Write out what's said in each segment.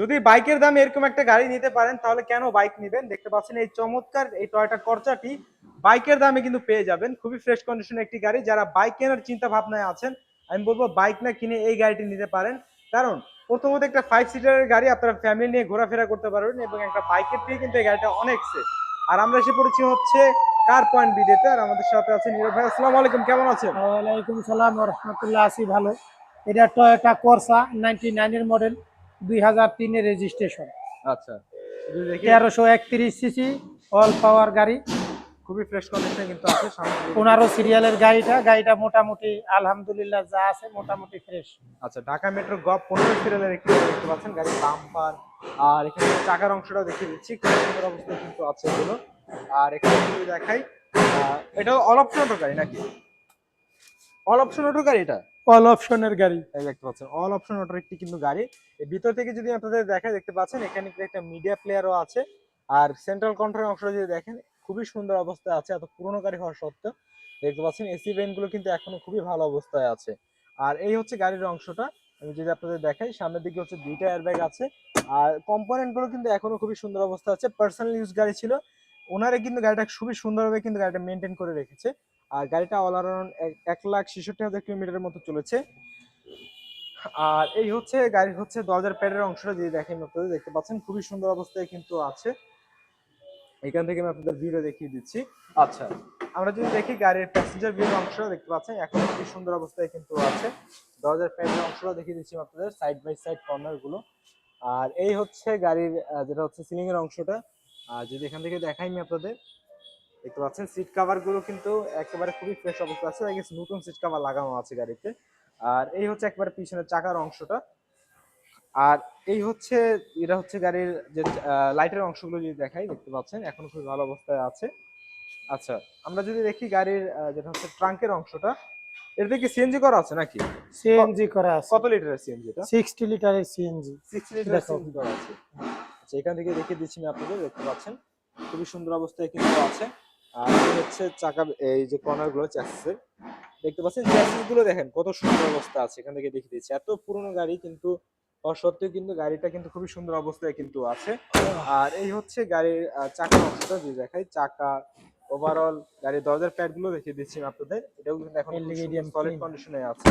যদি বাইকের দাম এরকম একটা গাড়ি নিতে পারেন, তাহলে কেন বাইক নেবেন? দেখতে পাচ্ছেন এই চমৎকার এই টয়টা করচাটি বাইকের দামে কিন্তু পেয়ে যাবেন। খুবই ফ্রেশ কন্ডিশনের একটি গাড়ি। যারা বাইক কেনার চিন্তা ভাবনায় আছেন, আমি বলব বাইক না কিনে এই গাড়িটি নিতে পারেন। কারণ প্রথমত একটা ফাইভ সিটারের গাড়ি আপনারা ফ্যামিলি নিয়ে ঘোরাফেরা করতে পারবেন এবং একটা বাইকের থেকে কিন্তু এই গাড়িটা অনেক সেফ আর আমরা এসে পড়েছি হচ্ছে কার পয়েন্ট বিদেতে আর আমাদের সাথে আছে নীরব ভাই। আসসালামু আলাইকুম, কেমন আছেন? ওয়ালাইকুম সালাম রহমতুল্লাহ, আছি ভালো। এটা টয়োটা করসা নাইনটি নাইনের মডেল দুই হাজার তিনের রেজিস্ট্রেশন আচ্ছা। দেখি তেরোশো একত্রিশ সিসি অল পাওয়ার গাড়ি। খুবই ফ্রেশ কন্ডিশনে কিন্তু আছে পনেরো সিরিয়ালের গাড়িটা গাড়িটা মোটামুটি আলহামদুলিল্লাহ যা আছে মোটামুটি ফ্রেশ আচ্ছা ঢাকা মেট্রো গপ পনেরো সিরিয়ালের একটি দেখতে পাচ্ছেন গাড়ির বাম্পার আর এখানে চাকার অংশটা দেখিয়ে দিচ্ছি খুব সুন্দর অবস্থায় কিন্তু আছে এগুলো। আর এখানে যদি দেখাই এটা অল অপশন অটো গাড়ি নাকি? অল অপশন অটো গাড়ি এটা? অল অপশনের গাড়ি। এই দেখতে পাচ্ছেন অল অপশন অটোর একটি কিন্তু গাড়ি। ভিতর থেকে যদি আপনাদের দেখায়, দেখতে পাচ্ছেন, এখানে কিন্তু একটা মিডিয়া প্লেয়ারও আছে। আর সেন্ট্রাল কন্ট্রোল অংশটা যদি দেখেন, খুবই সুন্দর অবস্থায় আছে, এত পুরোনো গাড়ি হওয়া সত্ত্বেও। দেখতে পাচ্ছেন এসি গুলো কিন্তু এখনও খুবই ভালো অবস্থায় আছে। আর এই হচ্ছে গাড়ির অংশটা। আমি যদি আপনাদের দেখাই, সামনের দিকে হচ্ছে দুইটা এয়ারব্যাগ আছে। আর কম্পোনেন্টগুলো কিন্তু এখনও খুবই সুন্দর অবস্থা আছে। পার্সোনাল ইউজ গাড়ি ছিল। ওনারা কিন্তু গাড়িটা খুবই সুন্দরভাবে কিন্তু গাড়িটা মেনটেন করে রেখেছে। আর গাড়িটা অল অ্যারাউন্ড এক লাখ ছেষট্টি হাজার কিলোমিটারের মতো চলেছে। আর এই হচ্ছে গাড়ির হচ্ছে দরজার প্যাডের অংশটা যদি দেখেন আপনাদের দেখতে পাচ্ছেন খুবই সুন্দর অবস্থায় কিন্তু আছে। এখান থেকে আমি আপনাদের ভিডিও দেখিয়ে দিচ্ছি। আচ্ছা। আমরা যদি দেখি গাড়ির প্যাসেঞ্জার ভিউ অংশটা দেখতে পাচ্ছেন এখন খুবই সুন্দর অবস্থায় কিন্তু আছে। দরজার প্যাডের অংশটা দেখিয়ে দিচ্ছি আপনাদের সাইড বাই সাইড কর্নারগুলো। আর এই হচ্ছে গাড়ির যেটা হচ্ছে সিলিং এর অংশটা। আর যদি এখান থেকে দেখাই আমি আপনাদের দেখতে পাচ্ছেন। সিট কভারগুলো কিন্তু একেবারে খুবই ফ্রেশ অবস্থা আছে। নতুন সিট কভার লাগানো আছে গাড়িতে। আর এই হচ্ছে একবারে পিছনের চাকার অংশটা। আর এই হচ্ছে এটা হচ্ছে গাড়ির যে লাইটের অংশগুলো যদি দেখাই দেখতে পাচ্ছেন এখন খুব ভালো অবস্থায় আছে। আচ্ছা আমরা যদি দেখি গাড়ির যেটা হচ্ছে ট্রাঙ্কের অংশটা এটাতে কি সিএনজি করা আছে নাকি? সিএনজি করা আছে। কত লিটারের সিএনজি এটা? সিক্সটি লিটারের সিএনজি সিক্স লিটারের সিএনজি করা আছে। আচ্ছা এখান থেকে দেখে দিচ্ছি আমি আপনাদের দেখতে পাচ্ছেন। খুবই সুন্দর অবস্থায় কিন্তু আছে। আর হচ্ছে চাকা এই যে কর্নারগুলো চ্যাসিসের দেখতে পাচ্ছেন চ্যাসিসগুলো দেখেন কত সুন্দর অবস্থা আছে এখান থেকে দেখিয়ে দিচ্ছি। এত পুরনো গাড়ি কিন্তু হওয়া সত্ত্বেও কিন্তু গাড়িটা কিন্তু খুবই সুন্দর অবস্থায় কিন্তু আছে। আর এই হচ্ছে গাড়ির চাকা অংশটা যদি দেখাই চাকা ওভারঅল গাড়ির দরজার প্যাডগুলো দেখিয়ে দিচ্ছি আপনাদের। এটাও কিন্তু এখন সলিড. কন্ডিশনে আছে।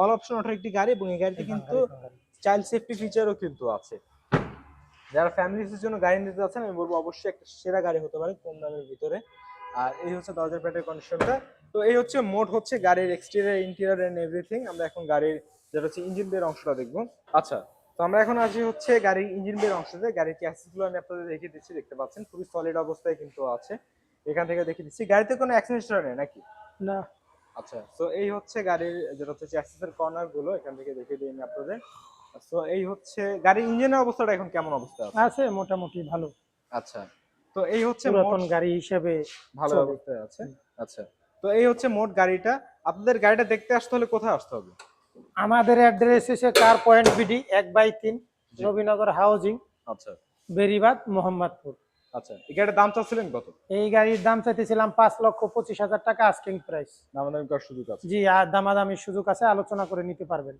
অল অপশন অটো একটি গাড়ি এবং এই গাড়িতে কিন্তু চাইল্ড সেফটি ফিচারও কিন্তু আছে। যারা ফ্যামিলির জন্য গাড়ি নিতে যাচ্ছেন আমি বলব অবশ্যই একটা সেরা গাড়ি হতে পারে কম দামের ভিতরে। আর এই হচ্ছে দরজার প্যাটের কন্ডিশনটা তো এই হচ্ছে মোট হচ্ছে গাড়ির এক্সটেরিয়ার ইন্টেরিয়ার এন্ড এভরিথিং আমরা এখন গাড়ির যেটা হচ্ছে ইঞ্জিন বের অংশটা দেখব। আচ্ছা। তো আমরা এখন আসি হচ্ছে গাড়ির ইঞ্জিন বের অংশতে। গাড়ির চ্যাসিসগুলো আমি আপনাদের দেখিয়ে দিচ্ছি দেখতে পাচ্ছেন। খুবই সলিড অবস্থায় কিন্তু আছে। এখান থেকে দেখিয়ে দিচ্ছি। গাড়িতে কোনো অ্যাক্সিডেন্ট নেই নাকি? না। আচ্ছা তো এই হচ্ছে গাড়ির যেটা হচ্ছে চ্যাসিসের কর্নারগুলো এখান থেকে দেখিয়ে দিই আমি আপনাদের। তো এই হচ্ছে গাড়ির ইঞ্জিনের অবস্থাটা এখন কেমন অবস্থা আছে? আছে মোটামুটি ভালো। আচ্ছা। তো এই হচ্ছে পুরাতন গাড়ি হিসেবে ভালো অবস্থায় আছে? আচ্ছা। তো এই হচ্ছে মোট গাড়িটা। আপনাদের গাড়িটা দেখতে আসতে হলে কোথায় আসতে হবে? আমাদের অ্যাড্রেস এসে কার পয়েন্ট বিডি এক বাই তিন। নবীনগর হাউজিং আচ্ছা। বেরিবাদ মোহাম্মদপুর। আচ্ছা। এই গাড়ির দাম চাচ্ছিলেন কত? এই গাড়ির দাম চাইতেছিলাম পাঁচ লক্ষ পঁচিশ হাজার টাকা আস্কিং প্রাইস দামাদামি করার সুযোগ আছে? জি আর দামাদামির সুযোগ আছে আলোচনা করে নিতে পারবেন।